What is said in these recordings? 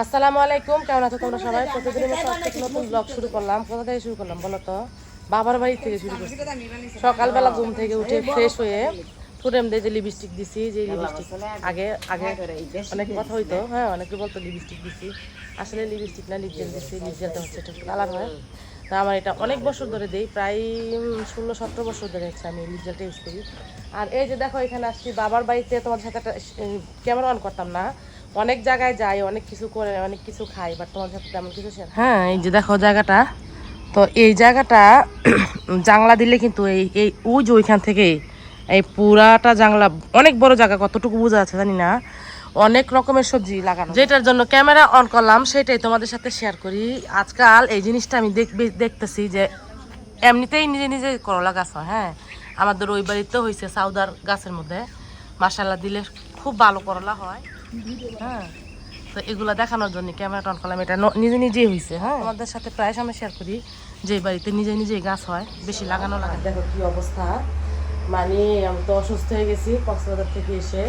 আসসালামু আলাইকুম, কেমন আছো তোমরা সবাই? প্রতিদিনের মতো আজকে নতুন ব্লগ শুরু করলাম। কোথা থেকে শুরু করলাম বলো তো? বাবার বাড়ি থেকে শুরু করছি। সকালবেলা ঘুম থেকে উঠে ফ্রেশ হয়ে ঠোঁটেম দিয়ে যে লিপস্টিক দিছি, যে লিপস্টিক আগে আগে অনেক কথা হইতো হ্যাঁ অনেকে বলতো লিপস্টিক দিছি। আসলে লিপস্টিক না লিপ জেল দিছি লিপ জেলটা হচ্ছে একটা কালার হয়। তা আমার এটা অনেক বছর ধরে দেই, প্রায় ষোলো সতেরো বছর ধরে আমি লিপ জেলটা ইউজ করি। আর এই যে দেখো এখানে আসছি। বাবার বাড়িতে তোমার সাথে একটা ক্যামেরা অন করতাম না। অনেক জায়গায় যাই অনেক কিছু করে অনেক কিছু খাই বাট তোমার সাথে তেমন কিছু share- হ্যাঁ এই যে দেখো জায়গাটা। তো এই জায়গাটা জাংলা দিলে কিন্তু এই এই ওই যে ওইখান থেকে এই পুরাটা জাংলা অনেক বড় জায়গা কতটুকু বোঝা আছে জানি না। অনেক রকমের সবজি লাগানো। যেটার জন্য ক্যামেরা অন করলাম সেটাই তোমাদের সাথে শেয়ার করি। আজকাল এই জিনিসটা আমি দেখবে- দেখতেছি যে এমনিতেই নিজে নিজে করলা গাছ হয় হ্যাঁ। আমাদের ওই বাড়িতে হয়েছে সাউদার গাছের মধ্যে। মাসাল্লা দিলে খুব ভালো করলা হয়। হ্যাঁ। তো এগুলা দেখানোর জন্য ক্যামেরা অন করলাম। এটা নিজে নিজেই হয়েছে হ্যাঁ। আমাদের সাথে প্রায় সময় শেয়ার করি যে বাড়িতে নিজে নিজেই গাছ হয়, বেশি লাগানো লাগে দেখো কি অবস্থা। মানে আমি তো অসুস্থ হয়ে গেছি, কক্সবাজার থেকে এসে।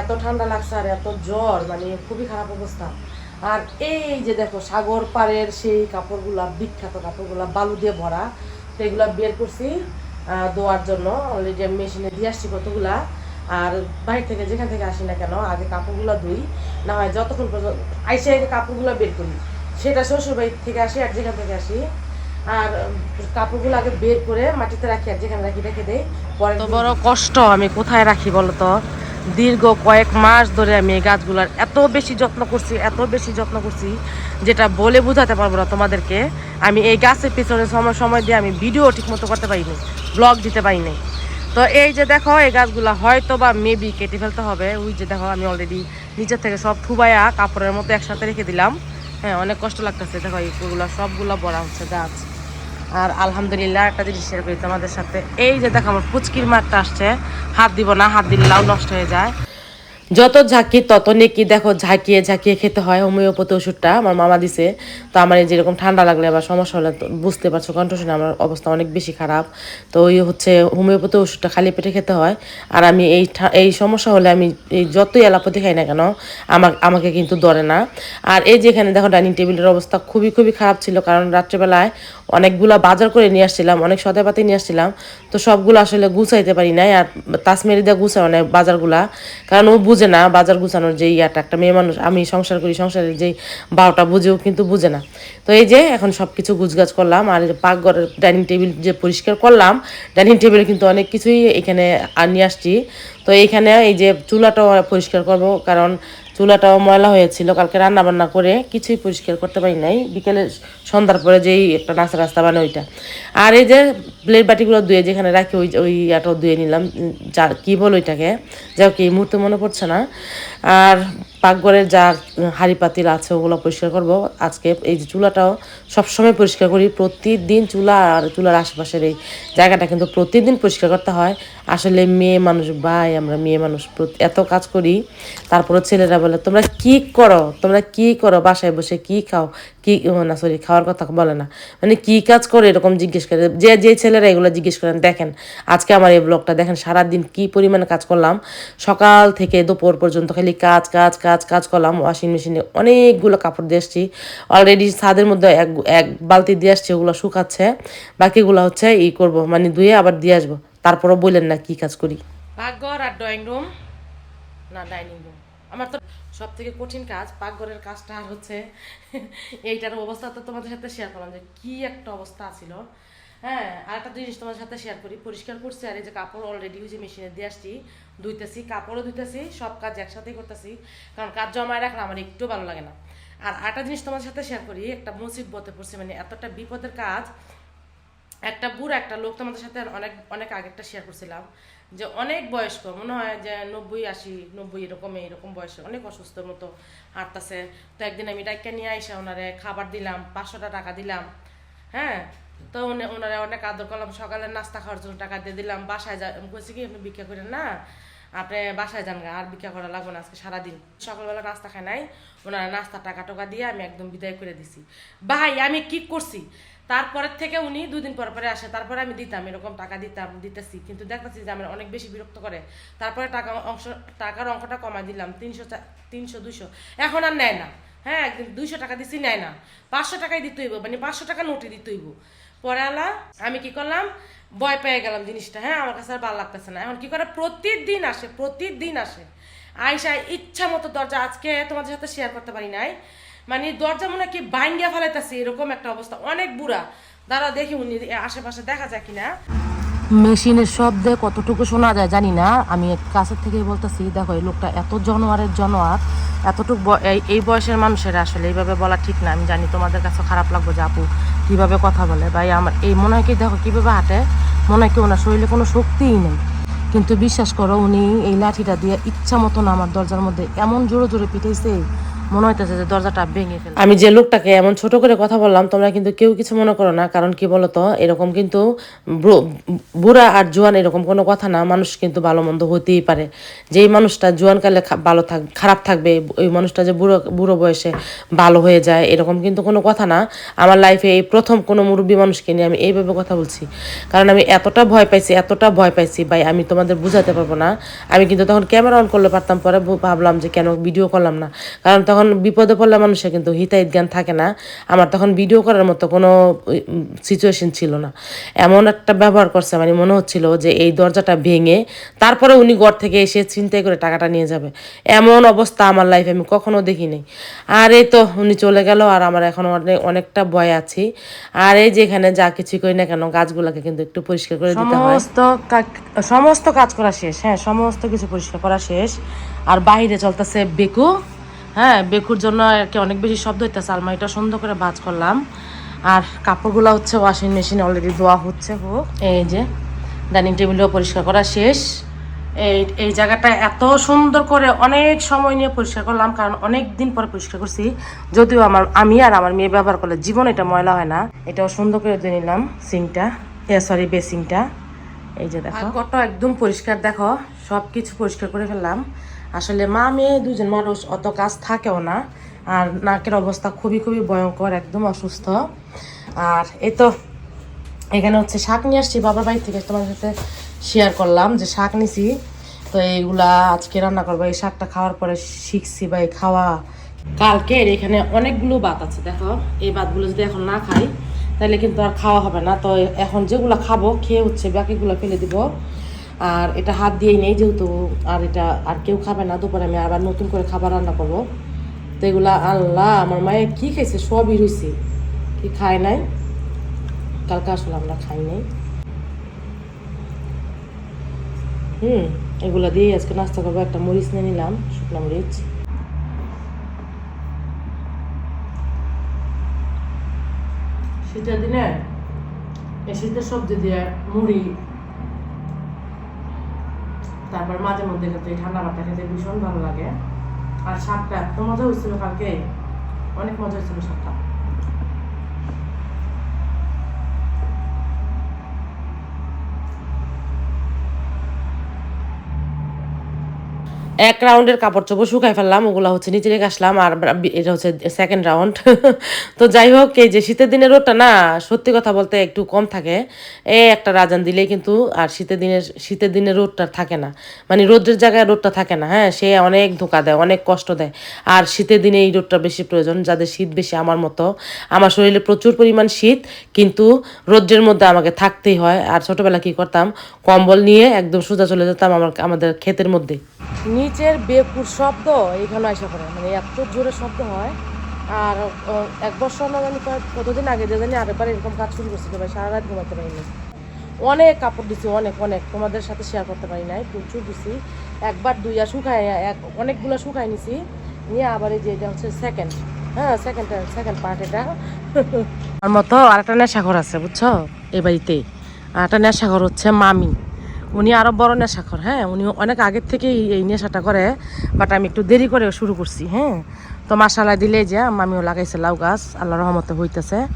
এত ঠান্ডা লাগছে আর এত জ্বর মানে খুবই খারাপ অবস্থা। আর এই যে দেখো সাগর পাড়ের সেই কাপড়গুলা, বিখ্যাত কাপড়গুলা বালু দিয়ে ভরা, তো বের করছি। ধোয়ার জন্য অলরেডি আমি মেশিনে দিয়ে আসছি কতগুলা আর বাইরে থেকে যেখান থেকে আসি না কেন আগে কাপড়গুলো ধুই না হয় যতক্ষণ পর্যন্ত আইসে আগে কাপড়গুলো বের করি। সেটা শ্বশুর বাড়ি থেকে আসি আর যেখান থেকে আসি। আর কাপড়গুলো আগে বের করে মাটিতে রাখি আর যেখানে রাখি রেখে দেয় পরে তো বড় কষ্ট আমি কোথায় রাখি বলো তো? দীর্ঘ কয়েক মাস ধরে আমি এই গাছগুলার এত বেশি যত্ন করছি, এত বেশি যত্ন করছি, যেটা বলে বোঝাতে পারব না তোমাদেরকে। আমি এই গাছের পিছনে সময় সময় দিয়ে আমি ভিডিও ঠিক মতো করতে পারিনি ব্লগ দিতে পারিনি। তো এই যে দেখো, এই গাছগুলা হয়তো বা মেবি কেটে ফেলতে হবে। ওই যে দেখো, আমি অলরেডি নিচের থেকে সব থুবাইয়া কাপড়ের মতো একসাথে রেখে দিলাম। হ্যাঁ অনেক কষ্ট লাগতেছে। দেখো এইগুলো সবগুলো বড়া হচ্ছে গাছ। আর আলহামদুলিল্লাহ একটা জিনিস শেয়ার করি তোমাদের সাথে। এই যে দেখো, আমার পুচকির মারটা আসছে। হাত দিব না, হাত দিলে লাউ নষ্ট হয়ে যায়। যত ঝাঁকি, তত নেকি, দেখো ঝাঁকিয়ে ঝাঁকিয়ে খেতে হয় হোমিওপ্যাথি ওষুধটা আমার মামা দিছে। তো আমার যেরকম ঠান্ডা লাগলে বা সমস্যা হলে বুঝতে পারছ কন্ট্রোশনে আমার অবস্থা অনেক বেশি খারাপ। তো ওই হচ্ছে হোমিওপ্যাথি ওষুধটা খালি পেটে খেতে হয়। আর আমি এই এই সমস্যা হলে আমি এই যতই অ্যালোপ্যাথি খাই না কেন আমার আমাকে কিন্তু ধরে না। আর এই যে এখানে দেখো ডাইনিং টেবিলের অবস্থা খুবই খুবই খারাপ ছিল, কারণ রাত্রেবেলায় অনেকগুলা বাজার করে নিয়ে আসছিলাম, অনেক সদাপাতি নিয়ে আসছিলাম। তো সবগুলো আসলে গুছাইতে পারি নাই, আর তাসমেরি দিয়ে গুছায় অনেক বাজারগুলা, কারণ ও বুঝে না, বাজার গুছানোর যে ইয়াটা, একটা মেয়ে মানুষ, আমি সংসার করি, সংসারের যেই বারোটা বুঝেও কিন্তু বুঝে না। তো এই যে, এখন সব কিছু গুছগাছ করলাম, আর পাকঘরের ডাইনিং টেবিল যে পরিষ্কার করলাম, ডাইনিং টেবিল কিন্তু অনেক কিছুই এখানে নিয়ে আসছি। তো এইখানে এই যে চুলাটাও পরিষ্কার করব, কারণ চুলাটাও ময়লা হয়েছিল, কালকে রান্না বান্না করে কিছুই পরিষ্কার করতে পারি নাই। বিকেলে সন্ধ্যার পরে যেই একটা নাস্তা রাস্তা বানাই ওইটা। আর এই যে প্লেট বাটিগুলো ধুয়ে যেখানে রাখি, ওই ওই ইয়াটাও ধুয়ে নিলাম। যা, কী বল ওইটাকে? যাও কি এই মুহূর্তে মনে পড়ছে না। আর পাকঘরের যা হাঁড়ি পাতিল আছে, ওগুলো পরিষ্কার করব। আজকে এই যে চুলাটাও সবসময় পরিষ্কার করি। প্রতিদিন চুলা আর চুলার আশেপাশের এই জায়গাটা কিন্তু প্রতিদিন পরিষ্কার করতে হয়। আসলে মেয়ে মানুষ, ভাই, আমরা মেয়ে মানুষ এত কাজ করি। তারপরে ছেলেরা বলে, তোমরা কি করো? তোমরা কি করো? বাসায় বসে কি খাও? কি না সরি খাওয়ার কথা বলে না। মানে কি কাজ করে এরকম জিজ্ঞেস করে। যে যে ছেলেরা এগুলো জিজ্ঞেস করেন, দেখেন, আজকে আমার এই ব্লগটা দেখেন, সারাদিন কি পরিমাণে কাজ করলাম। সকাল থেকে দুপুর পর্যন্ত খালি কাজ কাজ কাজ কাজ করলাম ওয়াশিং মেশিনে অনেকগুলো কাপড় দিয়ে আসছি। অলরেডি ছাদের মধ্যে এক এক বালতি দিয়ে আসছি, ওগুলো শুকাচ্ছে। বাকিগুলো হচ্ছে ই করব মানে ধুয়ে আবার দিয়ে আসব। তারপরও বললেন না কি কাজ করি। পাকঘর আর ড্রয়িং রুম না ডাইনিং রুম আমার তো সব থেকে কঠিন কাজ, পাকঘরের কাজটা আর হচ্ছে, এইটার অবস্থা তো তোমাদের সাথে শেয়ার করলাম যে কি একটা অবস্থা ছিল হ্যাঁ আর একটা জিনিস তোমাদের সাথে শেয়ার করি। পরিষ্কার করছি, আর এই যে কাপড় অলরেডি হয়েছে মেশিনে দিয়ে আসছি, ধুইতেছি, কাপড়ও ধুইতেছি, সব কাজ একসাথেই করতেছি, কারণ কাজ জমায় রাখলে আমার একটু ভালো লাগে না। আর আরেকটা জিনিস তোমাদের সাথে শেয়ার করি, একটা মুসিবতে পড়ছে মানে এতটা বিপদের কাজ। একটা বুড়ো, একটা লোক তোমাদের সাথে অনেক অনেক আগেরটা শেয়ার করছিলাম, যে অনেক বয়স্ক, মনে হয় যে নব্বই, আশি, নব্বই, এরকম এরকম বয়সে অনেক অসুস্থর মতো হাঁটতেছে। তো একদিন আমি ডাইকা নিয়ে আইসা ওনারে খাবার দিলাম পাঁচশোটা টাকা দিলাম হ্যাঁ? তো ওনারে অনেক আদর করলাম। সকালে নাস্তা খাওয়ার জন্য টাকা দিয়ে দিলাম। বাসায় যা কি আপনি ভিক্ষা করেন না আপনি বাসায় যান গা, আর ভিক্ষা করা না আজকে সারাদিন। সকালবেলা নাস্তা খাই নাই ওনারা নাস্তা টাকা দিয়ে আমি একদম বিদায় করে দিছি। ভাই আমি কি করছি? তারপরের থেকে উনি দুদিন পর পরে আসে তারপরে আমি দিতাম এরকম টাকা দিতাম দিতেছি। কিন্তু দেখতেছি যে আমার অনেক বেশি বিরক্ত করে। তারপরে টাকা অংশ টাকার অঙ্কটা কমাই দিলাম তিনশো তিনশো দুশো এখন আর নেয় না। হ্যাঁ একদিন দুইশো টাকা দিছি নেয় না। পাঁচশো টাকাই দিতে হইব মানে পাঁচশো টাকা নোটই দিতে হইব। পরে আলা আমি কি করলাম? ভয় পেয়ে গেলাম জিনিসটা হ্যাঁ? আমার কাছে আর ভালো লাগতেছে না। এখন কি করে? প্রতিদিন আসে প্রতিদিন আসে। আয়সা ইচ্ছা মতো দরজা আজকে তোমাদের সাথে শেয়ার করতে পারি নাই। মানে দরজা মনে কি বাইঙ্গা ফেলাইতেছে, এরকম একটা অবস্থা। অনেক বুড়া। দাঁড়া দেখি উনি আশেপাশে দেখা যায় কিনা। মেশিনের শব্দে কতটুকু শোনা যায় জানি না। আমি কাছের থেকেই বলতেছি, দেখো, এই লোকটা এত জনোয়ারের জনোয়ার, এতটুকু এই বয়সের মানুষের আসলে এইভাবে বলা ঠিক না। আমি জানি তোমাদের কাছে খারাপ লাগবে যে আপু কীভাবে কথা বলে? ভাই, আমার এই মনে হয় কি, দেখো কীভাবে হাঁটে? মনে হয় কি ওনার শরীরে কোনো শক্তিই নেই। কিন্তু বিশ্বাস করো, উনি এই লাঠিটা দিয়ে ইচ্ছা মতন আমার দরজার মধ্যে এমন জোরে জোরে পিটাইছে মনে হইতেছে যে দরজাটা ভেঙে ফেলে আমি যে লোকটাকে এমন ছোট করে কথা বললাম, তোমরা কিন্তু কেউ কিছু মনে করো না, কারণ কি বলতো, এরকম কিন্তু বুড়া আর জোয়ান এরকম কোনো কথা না, মানুষ কিন্তু ভালো মন্দ হতেই পারে। যেই মানুষটা জোয়ানকালে ভালো থাক, খারাপ থাকবে, ওই মানুষটা যে বুড়ো বুড়ো বয়সে ভালো হয়ে যায়, এরকম কিন্তু কোনো কথা না। আমার লাইফে এই প্রথম কোনো মুরব্বী মানুষকে নিয়ে আমি এইভাবে কথা বলছি। কারণ আমি এতটা ভয় পাইছি, এতটা ভয় পাইছি, ভাই, আমি তোমাদের বুঝাতে পারব না। আমি কিন্তু তখন ক্যামেরা অন করলে পারতাম, পরে ভাবলাম যে কেন ভিডিও করলাম না। কারণ তখন বিপদে পড়লে মানুষের কিন্তু হিতাহিত জ্ঞান থাকে না। আমার তখন ভিডিও করার মতো কোনো সিচুয়েশন ছিল না। এমন একটা ব্যবহার করছে মানে মনে হচ্ছিল যে এই দরজাটা ভেঙে তারপরে উনি ঘর থেকে এসে চিন্তাই করে টাকাটা নিয়ে যাবে। এমন অবস্থা আমার লাইফে আমি কখনো দেখিনি। আর এই তো উনি চলে গেল, আর আমার এখন অনেক অনেকটা ভয় আছি। আর এই যেখানে যা কিছু করি না কেন, গাছগুলোকে কিন্তু একটু পরিষ্কার করে দিতে হয়। সমস্ত সমস্ত কাজ করা শেষ হ্যাঁ সমস্ত কিছু পরিষ্কার করা শেষ। আর বাইরে চলতেছে বেকু। হ্যাঁ বেকুর জন্য আর কি অনেক বেশি শব্দ হইতেছে। আলমারিটা সুন্দর করে ভাজ করলাম। আর কাপড়গুলো হচ্ছে ওয়াশিং মেশিনে অলরেডি ধোয়া হচ্ছে হোক এই যে ডাইনিং টেবিলও পরিষ্কার করা শেষ। এই এই জায়গাটা এত সুন্দর করে অনেক সময় নিয়ে পরিষ্কার করলাম, কারণ অনেক দিন পরে পরিষ্কার করছি। যদিও আমার, আমি আর আমার মেয়ে ব্যবহার করলে জীবন এটা ময়লা হয় না। এটাও সুন্দর করে দিয়ে নিলাম, সিংটা। এ সরি বেসিংটা এই যে দেখো। একদম পরিষ্কার, দেখো। সব কিছু পরিষ্কার করে ফেললাম। আসলে মা মেয়ে দুজন মানুষ অত কাজ থাকেও না, আর নাকের অবস্থা খুবই খুবই ভয়ঙ্কর, একদম অসুস্থ। আর এই তো এখানে হচ্ছে শাক নিয়ে আসছি, বাবার বাড়ি থেকে তোমার সাথে শেয়ার করলাম যে শাক নিছি। তো এইগুলা আজকে রান্না করব, এই শাকটা খাওয়ার পরে শিখছি বা এই খাওয়া। কালকে এখানে অনেকগুলো ভাত আছে, দেখো। এই ভাতগুলো যদি এখন না খাই, তাহলে কিন্তু আর খাওয়া হবে না। তো এখন যেগুলো খাব, খেয়ে হচ্ছে বাকিগুলো ফেলে দিব। আর এটা হাত দিয়েই নেই যেহেতু, আর এটা আর কেউ খাবে না, দুপুরে আমি আবার নতুন করে খাবার রান্না করব। তো এগুলা আল্লাহ, আমার মায়ের কি খাইছে? সবই রয়েছে কি খায় নাই? কালকে আসলে আমরা খাই নাই। হুম, এগুলা দিয়ে আজকে নাস্তা করব। একটা মরিচ নিয়ে নিলাম, শুকনো মরিচ। শীতের দিনে শীতের সবজি দিয়ে মুড়ি তারপর মাঝে মধ্যে খেতে ঠান্ডা ভাতটা খেতে ভীষণ ভালো লাগে। আর শাকটা এত মজা হয়েছিল কালকে। অনেক মজা হয়েছিল শাকটা। এক রাউন্ডের কাপড় চোপড় শুকাই ফেললাম, ওগুলো হচ্ছে নিচে রেখে আসলাম আর এটা হচ্ছে সেকেন্ড রাউন্ড তো যাই হোক, এই যে শীতের দিনের রোদটা না, সত্যি কথা বলতে একটু কম থাকে। এ একটা রাজান দিলেই কিন্তু আর শীতের দিনের শীতের দিনের রোদটা থাকে না। মানে রোদের জায়গায় রোদটা থাকে না হ্যাঁ? সে অনেক ধোকা দেয়, অনেক কষ্ট দেয়। আর শীতের দিনে এই রোদটা বেশি প্রয়োজন, যাদের শীত বেশি আমার মতো। আমার শরীরে প্রচুর পরিমাণ শীত, কিন্তু রোদ্রের মধ্যে আমাকে থাকতেই হয়। আর ছোটবেলা কি করতাম? কম্বল নিয়ে একদম সোজা চলে যেতাম আমার, আমাদের ক্ষেতের মধ্যে। নিচের বেকুর শব্দ, এইখানে আসা করে মানে এত জোরে শব্দ হয়। আর এক বছর কয়েক- কতদিন আগে যে জানি, আরেকবার এরকম কাজ শুরু করছিল ভাই সারা রাত ঘুমাতে পারিনি অনেক কাপড় দিছি, অনেক অনেক। তোমাদের সাথে শেয়ার করতে পারি নাই, প্রচুর দিছি। একবার দুইয়া শুকায়, এক, অনেকগুলো শুকাই নিছি। নিয়ে আবার এই যে এটা হচ্ছে সেকেন্ড হ্যাঁ সেকেন্ড সেকেন্ড পার্ট এটা। আমার মতো আরেকটা নেশাঘর আছে, বুঝছ? এ বাড়িতে আর আরেকটা নেশাঘর হচ্ছে মামি। উনি আরও বড় নেশাখর হ্যাঁ? উনি অনেক আগের থেকেই এই নেশাটা করে বাট আমি একটু দেরি করে শুরু করছি হ্যাঁ? তো মাসালা দিলে যে মামিও লাগাইছে লাউ গাছ আল্লাহ রহমতে হইতেছে।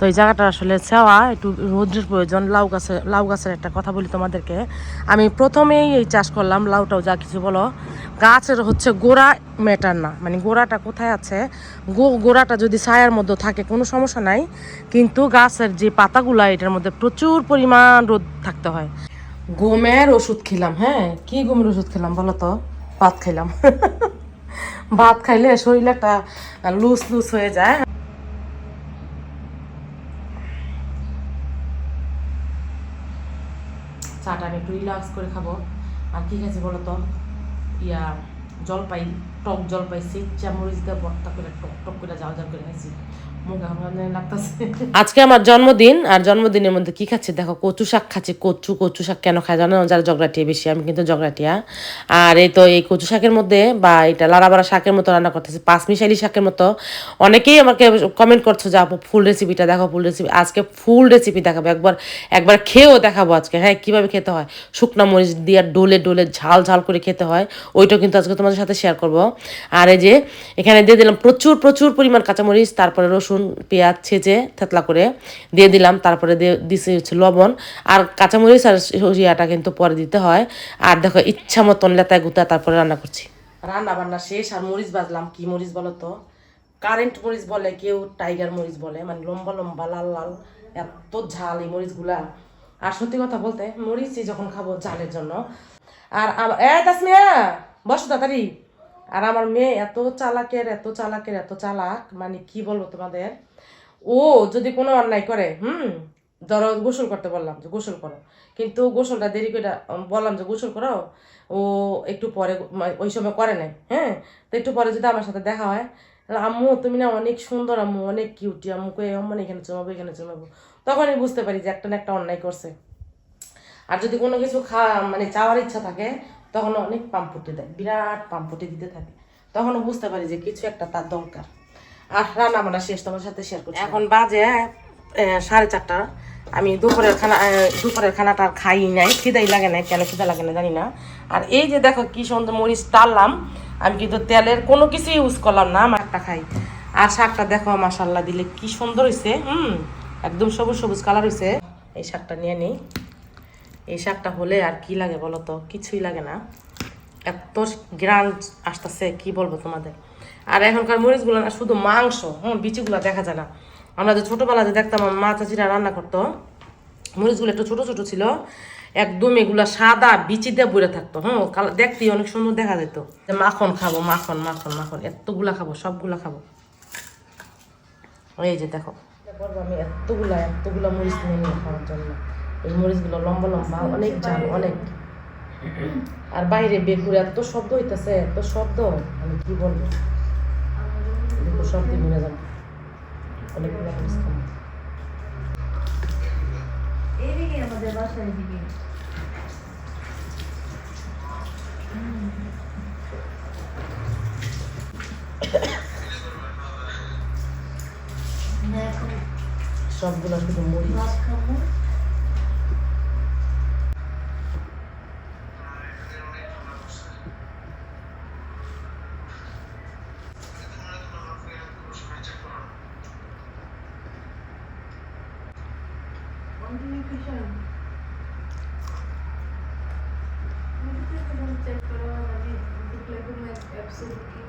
তো এই জায়গাটা আসলে ছাওয়া, একটু রৌদ্রের প্রয়োজন, লাউ গাছে, লাউ গাছের একটা কথা বলি তোমাদেরকে। আমি প্রথমেই এই চাষ করলাম, লাউটাও যা কিছু বলো। গাছের হচ্ছে গোড়া ম্যাটার না মানে গোড়াটা কোথায় আছে? গো- গোড়াটা যদি ছায়ার মধ্যে থাকে কোনো সমস্যা নাই, কিন্তু গাছের যে পাতাগুলা, এটার মধ্যে প্রচুর পরিমাণ রোদ থাকতে হয়। গমের ওষুধ খেলাম হ্যাঁ? কি গমের ওষুধ খেলাম বলো তো? ভাত খাইলাম ভাত খাইলে শরীরে একটা লুজ লুজ হয়ে যায়। চাটা আমি একটু রিল্যাক্স করে খাব। আর কি খাইছি বলো ইয়া, জলপাই, টক জলপাই সিচ্চা মরিচ দিয়ে ভর্তা করে, টক টক করে যাও যাও করে খাইছি। আজকে আমার জন্মদিন, আর জন্মদিনের মধ্যে কি খাচ্ছি? দেখো, কচু শাক খাচ্ছি। কচু কচু শাক কেন খায় জানো? যারা জগরাটিয়া বেশি, আমি কিন্তু জগরাটিয়া আর এই তো এই কচু শাকের মধ্যে, বা এটা লাড়াবাড়া শাকের মতো রান্না করতেছি পাঁচ মিশালি শাকের মতো। অনেকেই আমাকে কমেন্ট করছ যে, আপু, ফুল রেসিপিটা দেখো, ফুল রেসিপি আজকে ফুল রেসিপি দেখাবো। একবার একবার খেয়েও দেখাবো আজকে। হ্যাঁ কীভাবে খেতে হয়? শুকনা মরিচ দিয়ে ডোলে ডোলে ঝাল ঝাল করে খেতে হয়। ওইটাও কিন্তু আজকে তোমাদের সাথে শেয়ার করব। আর এই যে, এখানে দিয়ে দিলাম প্রচুর প্রচুর পরিমাণ কাঁচামরিচ, তারপরে রসুন পেঁয়াজ ছেঁচে থেতলা করে দিয়ে দিলাম। তারপরে দিয়ে দিছি হচ্ছে লবণ। আর কাঁচামরিচ আর সরিয়াটা কিন্তু পরে দিতে হয়। আর দেখো, ইচ্ছা মতন লেতায় গুতা তারপরে রান্না করছি। রান্না বান্না শেষ। আর মরিচ বাজলাম কি মরিচ বলো তো? কারেন্ট মরিচ বলে কেউ টাইগার মরিচ বলে। মানে লম্বা লম্বা, লাল লাল, এত ঝাল এই মরিচগুলা। আর সত্যি কথা বলতে, মরিচই যখন খাব ঝালের জন্য। আর এ তাসমিয়া, বসো তাড়াতাড়ি। আর আমার মেয়ে এত চালাকের এত চালাকের, এত চালাক মানে কি বলব তোমাদের? ও যদি কোনো অন্যায় করে, হুম, ধরো গোসল করতে বললাম যে গোসল করো। কিন্তু গোসলটা দেরি করে বললাম যে গোসল করো, ও একটু পরে ওই সময় করে নাই হ্যাঁ? তো একটু পরে যদি আমার সাথে দেখা হয় আম্মু, তুমি না অনেক সুন্দর আম্মু, অনেক কিউটি আম্মুকে মানে এখানে চমাবো এখানে চমাবো। তখনই বুঝতে পারি যে একটা না একটা অন্যায় করছে। আর যদি কোনো কিছু খাওয়া মানে চাওয়ার ইচ্ছা থাকে তখন অনেক পাম্পুটি দেয়, বিরাট পাম্পুটি দিতে থাকে। তখন বুঝতে পারি যে কিছু একটা তার দরকার। আর রান্না বান্না শেষ, তোমার সাথে শেয়ার করছি। এখন বাজে সাড়ে চারটা। আমি দুপুরের খানা দুপুরের খানাটা খাই নাই, খিদাই লাগে না কেন খিদা লাগে না জানি না। আর এই যে দেখো কি সুন্দর মরিচ টাললাম আমি কিন্তু তেলের কোনো কিছু ইউজ করলাম না একটা খাই। আর শাকটা দেখো মাসাল্লাহ দিলে কি সুন্দর হয়েছে হুম, একদম সবুজ সবুজ কালার হয়েছে এই শাকটা নিয়ে নিই। এই শাকটা হলে আর কি লাগে বলো তো? কিছুই লাগে না। এত গ্রান্ড আসতেছে, কি বলব তোমাদের? আর এখনকার মরিচগুলো না, শুধু মাংস, হুম, বিচিগুলো দেখা যায় না। আমরা যে ছোটোবেলা যে দেখতাম মা চাচিরা রান্না করতো, মরিচগুলো একটু ছোটো ছোটো ছিল, একদম এগুলা সাদা বিচি দিয়ে বইরে থাকতো হ্যাঁ দেখতেই অনেক সুন্দর দেখা যেত। যে মাখন খাব, মাখন মাখন মাখন, এতগুলা খাব, সবগুলা খাব। এই যে দেখো। আমি, এতগুলা এতগুলা মরিচ নিয়ে খাওয়ার জন্য। এই মরিচগুলো লম্বা লম্বা অনেক ঝাল অনেক। আর বাইরে বেকুর এত শব্দ হইতেছে এত শব্দ আমি কি বলব? বেকুর শব্দ মিলে যাব। অনেকগুলো মরিচ খাব আমাদের বাসার দিকে। সবগুলো শুধু মরিচ ভাত খাব চেক করো মানে দেখলে তুমি অ্যাপসে ঢুকি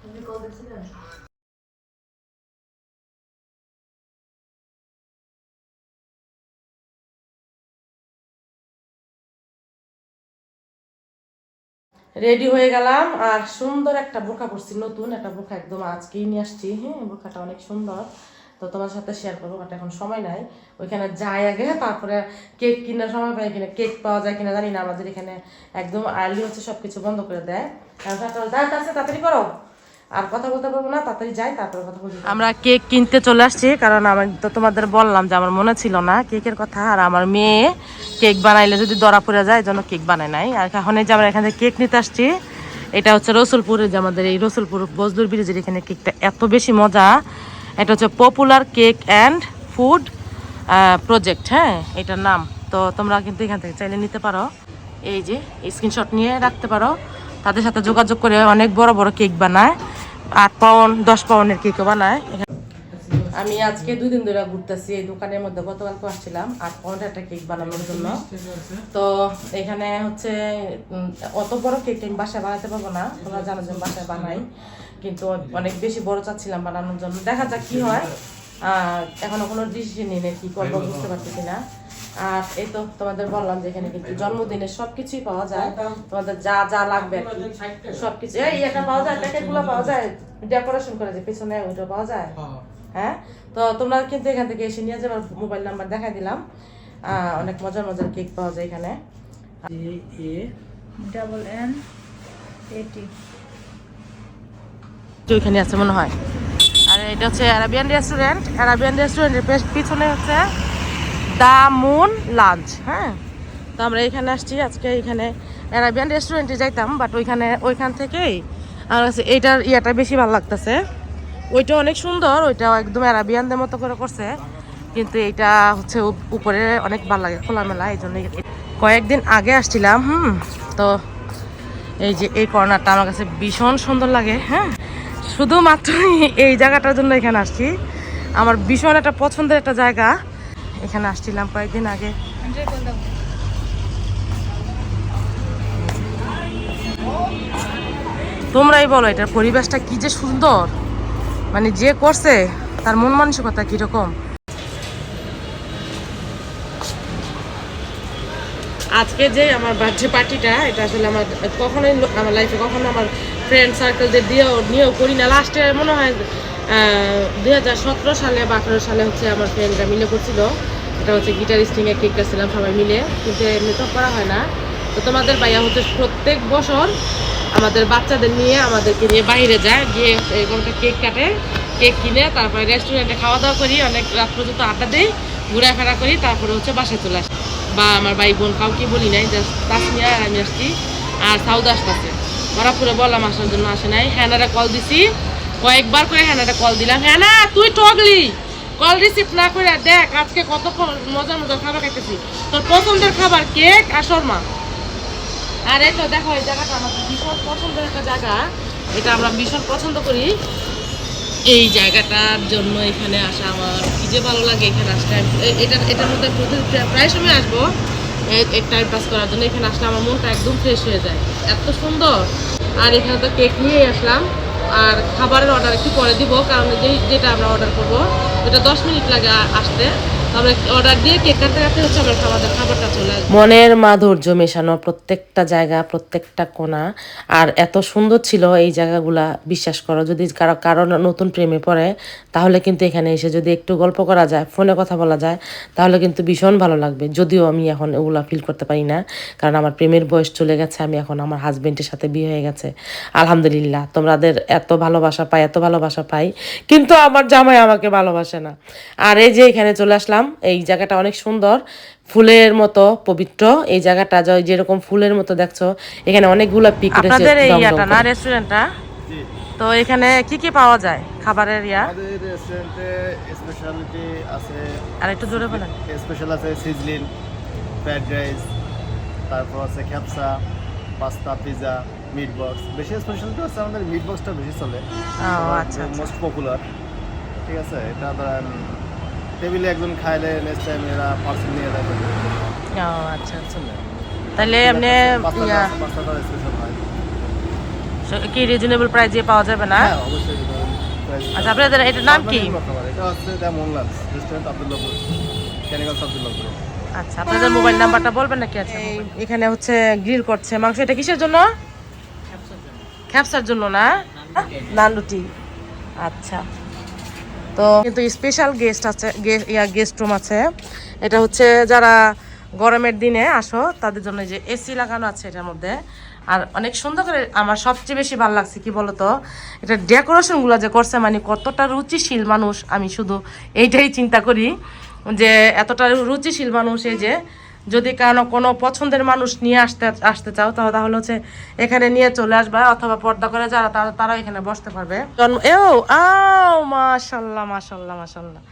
আপনি কল দিয়েছিলেন রেডি হয়ে গেলাম। আর সুন্দর একটা বোরখা পরছি, নতুন একটা বোরখা একদম আজকেই নিয়ে আসছি। হ্যাঁ বোরখাটা অনেক সুন্দর। তো তোমার সাথে শেয়ার করব বাট এখন সময় নাই। ওইখানে যাই আগে, তারপরে কেক কিনার সময় পাই কিনা, কেক পাওয়া যায় কিনা জানি না। আমাদের এখানে একদম আর্লি হচ্ছে সব কিছু বন্ধ করে দেয়। তাড়াতাড়ি করো। আর কথা বলতে পারব না, তাড়াতাড়ি যাই, তারপরে কথা বলছি আমরা কেক কিনতে চলে আসছি, কারণ আমি তো তোমাদের বললাম যে আমার মনে ছিল না কেকের কথা, আর আমার মেয়ে কেক বানাইলে যদি দরা পড়ে যায় জন্য কেক বানায় নাই। আর এখন যে আমরা এখান থেকে কেক নিতে আসছি, এটা হচ্ছে রসুলপুরের যে আমাদের এই রসুলপুর বজদুর ব্রিজের এখানে কেকটা এত বেশি মজা। এটা হচ্ছে popular cake and food project হ্যাঁ এটার নাম। তো তোমরা কিন্তু এখান থেকে চাইলে নিতে পারো। এই যে স্ক্রিনশট নিয়ে রাখতে পারো। তাদের সাথে যোগাযোগ করে অনেক বড় বড় কেক বানায়। আট পাউন্ড, দশ পাউন্ডের কেকও বানায়। আমি আজকে দুই দিন ধরে ঘুরতেছি, এই দোকানের মধ্যে গতকালকে আসছিলাম, আট পাউন্ড একটা কেক বানানোর জন্য। তো এখানে হচ্ছে অত বড় কেক আমি বাসায় বানাতে পারব না, তোমরা জানো যে বাসায় বানাই। কিন্তু অনেক বেশি বড় চাচ্ছিলাম বানানোর জন্য। দেখা যাক কি হয়। এখনও কোনো ডিসিশন নিই না কি করব বুঝতে পারতেছি না। আর এই তো তোমাদের বললাম যে এখানে কিন্তু জন্মদিনের সবকিছুই পাওয়া যায়। তোমাদের যা যা লাগবে সবকিছু। এই এটা পাওয়া যায় প্যাকেটগুলো পাওয়া যায়। ডেকোরেশন করে যে পেছনে ওইটা পাওয়া যায়। হ্যাঁ। তো তোমরা কিন্তু এখান থেকে এসে নিয়ে যাবার মোবাইল নাম্বার দেখাই দিলাম। অনেক মজার মজার কেক পাওয়া যায় এখানে। ডাবল এন এইটি তো ওইখানে আছে মনে হয়। আর এটা হচ্ছে অ্যারাবিয়ান রেস্টুরেন্ট অ্যারাবিয়ান রেস্টুরেন্টের পিছনে হচ্ছে দা মুন লাঞ্চ হ্যাঁ? তো আমরা এখানে আসছি, আজকে এখানে অ্যারাবিয়ান রেস্টুরেন্টে যাইতাম বাট ওইখানে, ওইখান থেকেই আর হচ্ছে এইটার ইয়েটা বেশি ভালো লাগতেছে। ওইটা অনেক সুন্দর, ওইটাও একদম অ্যারাবিয়ানদের মতো করে করছে, কিন্তু এইটা হচ্ছে উপরে অনেক ভালো লাগে, খোলামেলা এই জন্য কয়েকদিন আগে আসছিলাম, হুম? তো এই যে এই কর্নারটা আমার কাছে ভীষণ সুন্দর লাগে হ্যাঁ? শুধুমাত্র এই জায়গাটার জন্য এখানে আসছি। আমার ভীষণ একটা পছন্দের একটা জায়গা। এখানে আসছিলাম কয়েকদিন আগে। তোমরাই বলো, এটার পরিবেশটা কি যে সুন্দর। মানে যে করছে, তার মন মানসিকতা কীরকম? আজকে যে আমার বার্থডে পার্টিটা এটা আসলে আমার কখনোই, আমার লাইফে কখনো আমার ফ্রেন্ড সার্কেলদের দিয়েও, নিয়েও করি না। লাস্টে মনে হয় দুই হাজার সতেরো সালে বা সালে হচ্ছে আমার ফ্রেন্ডরা মিলে করছিল। এটা হচ্ছে গিটার স্ট্রিংয়ে কেক কাটছিলাম সবাই মিলে। কিন্তু এমনি তো করা হয় না। তো তোমাদের ভাইয়া হচ্ছে প্রত্যেক বছর আমাদের বাচ্চাদের নিয়ে আমাদেরকে নিয়ে বাইরে যায়, গিয়ে এরকম একটা কেক কাটে কেক কিনে তারপরে রেস্টুরেন্টে খাওয়া দাওয়া করি, অনেক রাত পর্যন্ত আড্ডা দিই, ঘোরাফেরা করি, তারপরে হচ্ছে বাসায় চলে আসি। বা আমার ভাই বোন কাউকে বলি নাই জাস্ট তাসমিয়া আর আমি আসছি। আর সাউদ আসতেছে। ওরা পুরো বললাম আসার জন্য আসে নাই। হ্যানারা কল দিছি। কয়েকবার করে হ্যানারা কল দিলাম। হ্যানা তুই টগলি। কল রিসিভ না করে দেখ, আজকে কত মজার মজার খাবার খাইতেছি তোর পছন্দের খাবার কেক আর শর্মা। আর এই তো দেখো, এই জায়গাটা আমাদের ভীষণ পছন্দের একটা জায়গা। এটা আমরা ভীষণ পছন্দ করি। এই জায়গাটার জন্য এখানে আসা আমার কি যে ভালো লাগে এখানে আসলে এ- এটা এটার মধ্যে প্রায় সময় আসব। এক টাইম পাস করার জন্য এখানে আসলে আমার মনটা একদম ফ্রেশ হয়ে যায়। এত সুন্দর। আর এখানে তো কেক নিয়েই আসলাম। আর খাবারের অর্ডার একটু পরে দিব, কারণ যেই যেটা আমরা অর্ডার করব, ওটা দশ মিনিট লাগে আসতে। মনের মাধুর্য মেশানো প্রত্যেকটা জায়গা, প্রত্যেকটা কোণা। আর এত সুন্দর ছিল এই জায়গাগুলা, বিশ্বাস করো, যদি কারও কারও নতুন প্রেমে পড়ে, তাহলে কিন্তু এখানে এসে যদি একটু গল্প করা যায়, ফোনে কথা বলা যায়, তাহলে কিন্তু ভীষণ ভালো লাগবে। যদিও আমি এখন ওগুলা ফিল করতে পারি না, কারণ আমার প্রেমের বয়স চলে গেছে, আমি এখন আমার হাজবেন্ডের সাথে বিয়ে হয়ে গেছে। আলহামদুলিল্লাহ, তোমাদের এত ভালোবাসা পাই, এত ভালোবাসা পাই, কিন্তু আমার জামাই আমাকে ভালোবাসে না। আর এই যে এখানে চলে আসলাম এই জায়গাটা অনেক সুন্দর ফুলের মতো পবিত্র। এই জায়গাটা যে- যেরকম ফুলের মতো দেখছ এখানে অনেকগুলো পিক আপনাদের এই ইয়াটা না রেস্টুরেন্টটা তো এখানে কি কি পাওয়া যায় খাবারের ইয়া? আমাদের রেস্টুরেন্টে স্পেশালিটি আছে আর একটু জোরে বলেন। স্পেশাল আছে সিজলিন ফ্রাইড রাইস তারপর আছে খ্যাপসা পাস্তা পিজা মিট বক্স বেশি স্পেশালিটি হচ্ছে আমাদের মিট বক্সটা বেশি চলে। ও আচ্ছা আচ্ছা। মোস্ট পপুলার ঠিক আছে এটা ধরেন টেবিলে একজন খাইলে নেক্সট টাইম এরা পার্সেল নিয়ে যাবে। ও আচ্ছা আচ্ছা তাহলে হয়। কি রিজনেবল প্রাইসে পাওয়া যাবে না? হ্যাঁ অবশ্যই আচ্ছা আপনাদের এটার নাম কি? এটা হচ্ছে দ্য রেস্টুরেন্ট আব্দুল্লাহপুর আব্দুল্লাহপুর আচ্ছা আপনাদের মোবাইল নাম্বারটা বলবেন নাকি আচ্ছা এখানে হচ্ছে গ্রিল করছে। মাংস এটা কিসের জন্য? খ্যাপসার জন্য। না? নান রুটি। আচ্ছা। তো কিন্তু স্পেশাল গেস্ট আছে ইয়া গেস্ট রুম আছে। এটা হচ্ছে যারা গরমের দিনে আসো, তাদের জন্য যে এসি লাগানো আছে এটার মধ্যে। আর অনেক সুন্দর করে আমার সবচেয়ে বেশি ভালো লাগছে, কি বলতো? এটা ডেকোরেশনগুলো যে করছে মানে কতটা রুচিশীল মানুষ, আমি শুধু এইটাই চিন্তা করি যে এতটা রুচিশীল মানুষ এই যে যদি কারও কোনো পছন্দের মানুষ নিয়ে আসতে আসতে চাও, তাহলে তাহলে হচ্ছে এখানে নিয়ে চলে আসবা অথবা পর্দা করে যারা, তারা তারা এখানে বসতে পারবে। মাশাল্লাহ মাশাল্লাহ মাশাল্লাহ।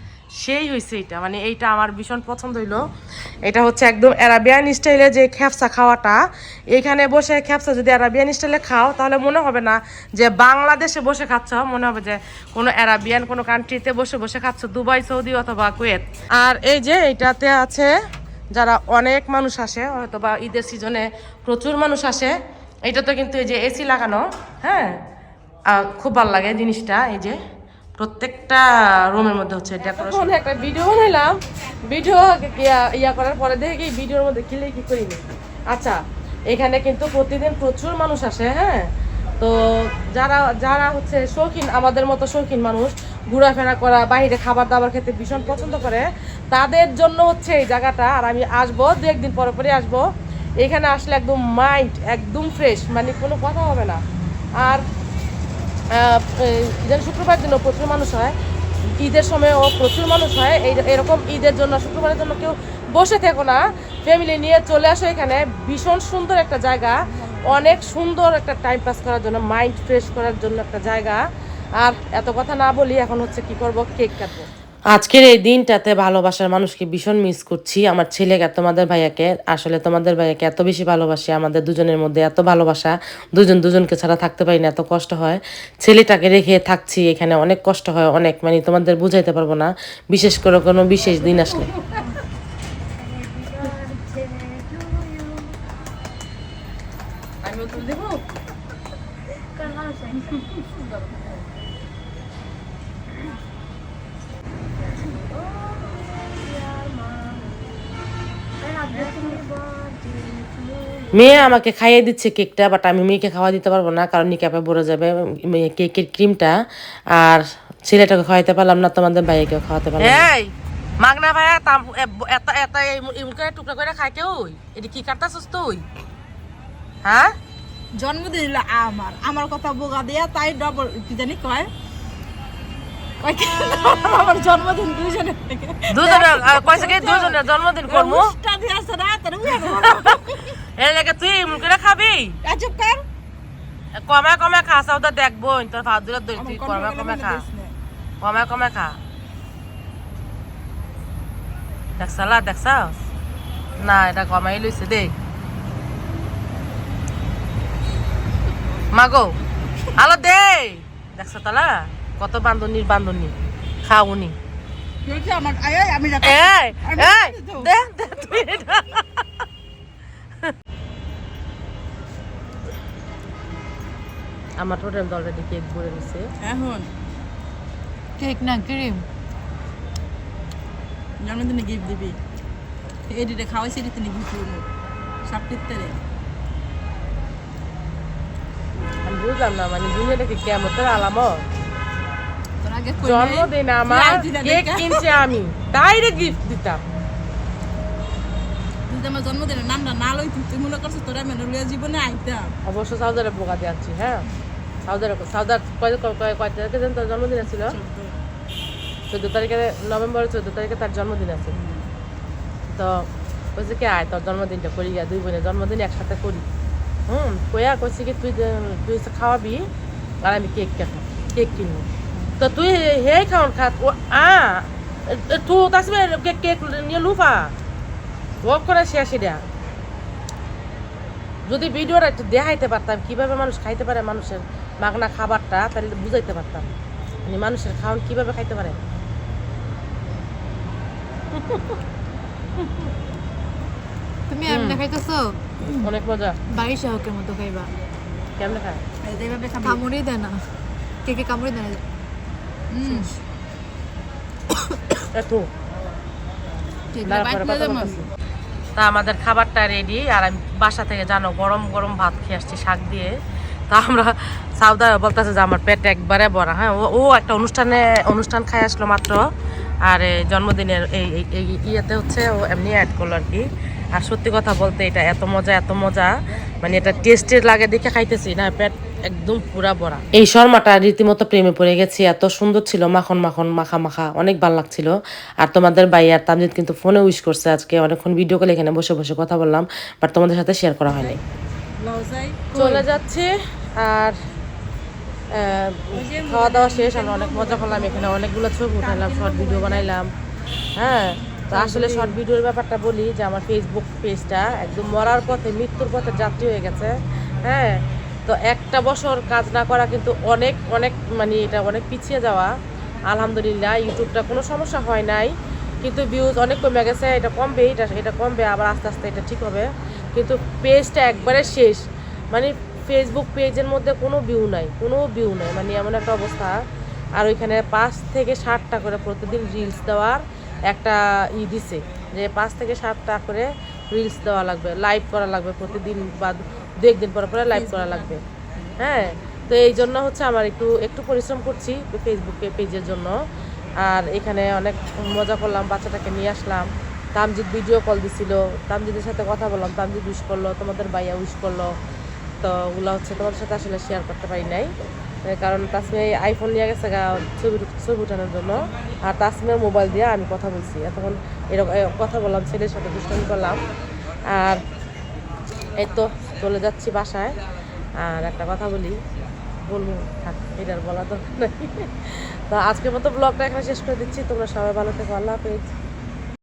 সেই হয়েছে এটা মানে এইটা আমার ভীষণ পছন্দ হইল। এটা হচ্ছে একদম অ্যারাবিয়ান স্টাইলে যে খ্যাপসা খাওয়াটা। এখানে বসে খ্যাপসা যদি অ্যারাবিয়ান স্টাইলে খাও, তাহলে মনে হবে না যে বাংলাদেশে বসে খাচ্ছ, মনে হবে যে কোনো অ্যারাবিয়ান কোনো কান্ট্রিতে বসে বসে খাচ্ছ, দুবাই, সৌদি অথবা কুয়েত। আর এই যে এইটাতে আছে যারা অনেক মানুষ আসে হয়তো বা ঈদের সিজনে প্রচুর মানুষ আসে এটা তো কিন্তু এই যে এসি লাগানো হ্যাঁ? খুব ভালো লাগে জিনিসটা এই যে প্রত্যেকটা রুমের মধ্যে হচ্ছে ডেকোরেশন একটা ভিডিও বানাইলাম ভিডিও ইয়া করার পরে দেখে ভিডিওর মধ্যে কিলে কি করিনি আচ্ছা এখানে কিন্তু প্রতিদিন প্রচুর মানুষ আসে হ্যাঁ? তো যারা যারা হচ্ছে শৌখিন আমাদের মতো শৌখিন মানুষ ঘোরাফেরা করা, বাইরে খাবার দাবার খেতে ভীষণ পছন্দ করে। তাদের জন্য হচ্ছে এই জায়গাটা, আর আমি আসব, দু একদিন পরে পরে আসব। এখানে আসলে একদম মাইন্ড একদম ফ্রেশ মানে কোনো কথা হবে না। আর যেন শুক্রবার দিনও প্রচুর মানুষ হয়, ঈদের সময়ও প্রচুর মানুষ হয়, এই এরকম ঈদের জন্য, শুক্রবারের জন্য কেউ বসে থেকো না। ফ্যামিলি নিয়ে চলে আসো এখানে, ভীষণ সুন্দর একটা জায়গা, অনেক সুন্দর একটা টাইম পাস করার জন্য মাইন্ড ফ্রেশ করার জন্য একটা জায়গা। আর এত কথা না বলি এখন হচ্ছে কি করব? কেক কাটবো। আজকের এই দিনটাতে ভালোবাসার মানুষকে ভীষণ মিস করছি। আমার ছেলেকে, তোমাদের ভাইয়াকে। আসলে তোমাদের ভাইয়াকে এত বেশি ভালোবাসি, আমাদের দুজনের মধ্যে এত ভালোবাসা। দুজন দুজনকে ছাড়া থাকতে পারি না, এত কষ্ট হয়। ছেলেটাকে রেখে থাকছি, এখানে অনেক কষ্ট হয়, অনেক। মানে তোমাদের বুঝাইতে পারব না, বিশেষ করে কোনো বিশেষ দিন আসলে। মেয়ে আমাকে খাইয়ে দিচ্ছে কেকটা বাট আমি মেয়েকে খাওয়া দিতে পারব না কারণ নিকাপে ভরে যাবে মেয়ে কেকের ক্রিমটা। আর ছেলেটাকে খাওয়াইতে পারলাম না তোমাদের ভাইয়াকেও খাওয়াতে পারলাম এই মাগনা ভাইয়া এত এত করে টুকরা করে খাই কেউ এটা কি কাটতাছস তুই? হ্যাঁ? জন্মদিন হলো আমার। আমার কথা বোগা দিয়া তাই ডবল কি জানি কয়? আমার জন্মদিন দুইজনে দুজনে কইছে কি দুজনের জন্মদিন করব উষ্টা দিয়েছে না তার এর লাগে তুই করে খাবি? আজব কর। কমে কমে খা সাউদা দেখব তোর ভাত দিলে তুই কমে কমে খা। কমে কমে খা। দেখছালা দেখছাস না এটা কমাই লইছে দে। মাগো আলো দে। দেখছ তালা কত বান্ধনীর বান্ধনী? খাওনি। আমার টোটাল অলরেডি কেক ভরে নিছে এখন। কেক না ক্রিম জন্মদিনে গিফট দিবি? এডিটে খাওয়াইছি এডিতে গিফট দিব। সাপ্তিতে আমি বুঝলাম না মানে দুনিয়াটাকে কেমন তোর আলামত? জন্মদিন আমার কেক কিনছে আমি। ডাইরেক্ট গিফট দিতাম। তুই তো আমার জন্মদিনের নামটা না লই তুই মনে করছিস তোরা মেনে লইয়া জীবনে আইতাম। অবশ্য সাউদারে বোকা হ্যাঁ? সাউদারে সাউদার কয় তারিখে যেন তোর জন্মদিন ছিল চোদ্দ তারিখে নভেম্বরের চোদ্দ তারিখে তার জন্মদিন আছে। তো বলছে কি আয় তোর জন্মদিনটা করি গিয়া দুই বোনের জন্মদিন একসাথে করি। হুম কয়া কইছি কি তুই তুই খাওয়াবি আর আমি কেক কেটে কেক কিনবো। তো তুই হে আ তুই তাসবে কেক নিয়ে লুফা করে শেষ এটা যদি ভিডিওটা একটু দেখাইতে পারতাম কীভাবে মানুষ খাইতে পারে মানুষের মাগনা খাবারটা তাহলে বুঝাইতে পারতাম মানে মানুষের খাওয়ান কীভাবে খাইতে পারে তুমি এমনি খাইতেছো অনেক মজা বাড়ি শাহকের মতো খাইবা কেমনে খায় এইভাবে খাবি দেয় না কেকে কামড়ে দেয় না তা। আমাদের খাবারটা রেডি আর আমি বাসা থেকে জানো গরম গরম ভাত খেয়ে আসছি শাক দিয়ে। তা আমরা সাউদা বলতেছে যে আমার পেট একবারে ভরা। হ্যাঁ ও ও একটা অনুষ্ঠানে অনুষ্ঠান খাই আসলো মাত্র। আর জন্মদিনের এই ইয়েতে হচ্ছে ও এমনি অ্যাড করল আর কি। আর সত্যি কথা বলতে এটা এত মজা এত মজা। মানে এটা টেস্টের লাগে দেখে খাইতেছি না পেট একদম পুরা ভরা। এই শর্মাটা রীতিমতো প্রেমে পড়ে গেছি এত সুন্দর ছিল মাখন মাখন মাখা মাখা অনেক ভালো লাগছিল। আর তোমাদের ভাই আর তামজিদ কিন্তু ফোনে উইশ করছে আজকে অনেকক্ষণ ভিডিও কলে এখানে বসে বসে কথা বললাম বাট তোমাদের সাথে শেয়ার করা হয়নি। চলে যাচ্ছে আর খাওয়া দাওয়া শেষ আমরা অনেক মজা করলাম এখানে অনেকগুলো ছবি উঠালাম শর্ট ভিডিও বানাইলাম হ্যাঁ। তো আসলে শর্ট ভিডিওর ব্যাপারটা বলি যে আমার ফেসবুক পেজটা একদম মরার পথে মৃত্যুর পথে যাত্রী হয়ে গেছে। হ্যাঁ তো একটা বছর কাজ না করা কিন্তু অনেক অনেক মানে এটা অনেক পিছিয়ে যাওয়া। আলহামদুলিল্লাহ ইউটিউবটা কোনো সমস্যা হয় নাই। কিন্তু ভিউজ অনেক কমে গেছে এটা কমবে এটা এটা কমবে আবার আস্তে আস্তে এটা ঠিক হবে। কিন্তু পেজটা একবারে শেষ। মানে ফেসবুক পেজের মধ্যে কোনো ভিউ নাই কোনো ভিউ নাই। মানে এমন একটা অবস্থা। আর ওইখানে পাঁচ থেকে ষাটটা করে প্রতিদিন রিলস দেওয়ার একটা ই দিছে যে পাঁচ থেকে সাতটা করে রিলস দেওয়া লাগবে লাইভ করা লাগবে প্রতিদিন বা দু একদিন পরে পরে লাইভ করা লাগবে। হ্যাঁ তো এই জন্য হচ্ছে আমার একটু একটু পরিশ্রম করছি ফেসবুকে পেজের জন্য। আর এখানে অনেক মজা করলাম, বাচ্চাটাকে নিয়ে আসলাম। তামজিৎ ভিডিও কল দিছিল, তামজিদের সাথে কথা বললাম তামজিৎ উইশ করল, তোমাদের ভাইয়া উইশ করল। তো ওগুলো হচ্ছে তোমাদের সাথে আসলে শেয়ার করতে পারি নাই। কারণ তাসমি আইফোন নিয়ে গেছে ছবি ছবি উঠানোর জন্য। আর তাসমির মোবাইল দিয়ে আমি কথা বলছি। এতক্ষণ এরকম কথা বললাম, ছেলের সাথে দুষ্টামি করলাম। আর এই তো চলে যাচ্ছি বাসায়। আর একটা কথা বলি, বলব এটার বলা দরকার নাই। তো আজকের মতো ব্লগটা এখানে শেষ করে দিচ্ছি। তোমরা সবাই ভালো থেকো, আল্লাহ হাফেজ।